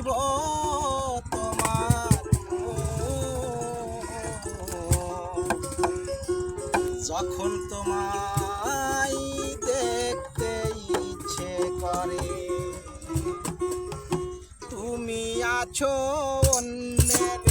দিব তোমার যখন তোমায় দেখতে ইচ্ছে করে তুমি আছো অন্যের